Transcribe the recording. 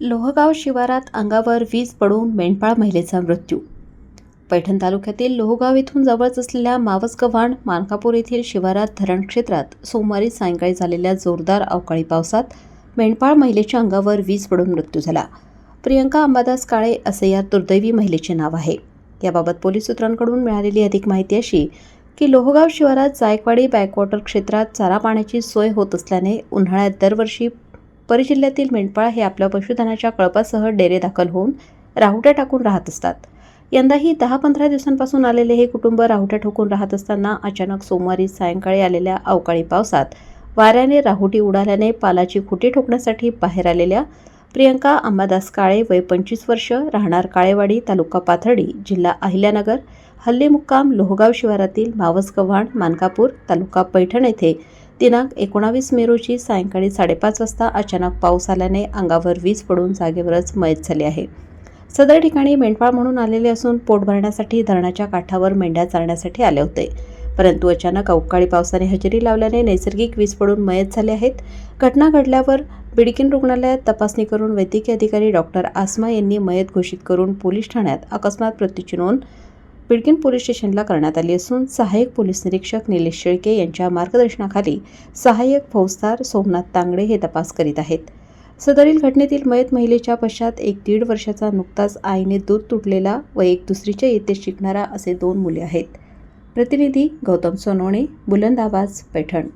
लोहगाव शिवारात अंगावर वीज पडून मेंढपाळ महिलेचा मृत्यू. पैठण तालुक्यातील लोहगाव येथून जवळच असलेल्या मावस गव्हाण मानकापूर येथील शिवारात धरण क्षेत्रात सोमवारी सायंकाळी झालेल्या जोरदार अवकाळी पावसात मेंढपाळ महिलेच्या अंगावर वीज पडून मृत्यू झाला. प्रियंका अंबादास काळे असे या दुर्दैवी महिलेचे नाव आहे. याबाबत पोलीस सूत्रांकडून मिळालेली अधिक माहिती अशी की लोहगाव शिवारात जायकवाडी बॅकवॉटर क्षेत्रात चारा पाण्याची सोय होत असल्याने उन्हाळ्यात दरवर्षी परिजिल्ह्यातील मेंढपाळ हे आपल्या पशुधनाच्या कळपासह डेरे दाखल होऊन राहुट्या टाकून राहत असतात. यंदाही दहा पंधरा दिवसांपासून आलेले हे कुटुंब राहुट्या ठोकून राहत असताना अचानक सोमवारी सायंकाळी आलेल्या अवकाळी पावसात वाऱ्याने राहुटी उडाल्याने पालाची खुटी ठोकण्यासाठी बाहेर आलेल्या प्रियंका अंबादास काळे वय पंचवीस वर्ष राहणार काळेवाडी तालुका पाथर्डी जिल्हा अहिल्यानगर हल्ली मुक्काम लोहगाव शिवारातील मावस गव्हाण मानकापूर तालुका पैठण येथे दिनांक एकोणावीस मे रोजी सायंकाळी साडेपाच वाजता अचानक पाऊस आल्याने अंगावर वीज पडून जागेवरच मयत झाली आहे. सदर ठिकाणी मेंढपाळ म्हणून आलेले असून पोट भरण्यासाठी धरणाच्या काठावर मेंढ्या चारण्यासाठी आले होते. परंतु अचानक अवकाळी पावसाने हजेरी लावल्याने नैसर्गिक वीज पडून मयत झाले आहेत. घटना घडल्यावर बिडकीन रुग्णालयात तपासणी करून वैद्यकीय अधिकारी डॉक्टर आसमा यांनी मयत घोषित करून पोलीस ठाण्यात अकस्मात मृत्यूची नोंद बिडकीन पोलीस स्टेशनला करण्यात आली असून सहाय्यक पोलीस निरीक्षक निलेश शेळके यांच्या मार्गदर्शनाखाली सहाय्यक फौजदार सोमनाथ तांगडे हे तपास करीत आहेत. सदरील घटनेतील मयत महिलेच्या पश्चात एक दीड वर्षाचा नुकताच आईने दूध तुटलेला व एक दुसरीच्या येथे शिकणारा असे दोन मुले आहेत. प्रतिनिधी गौतम सोनवणे बुलंद आवाज पैठण.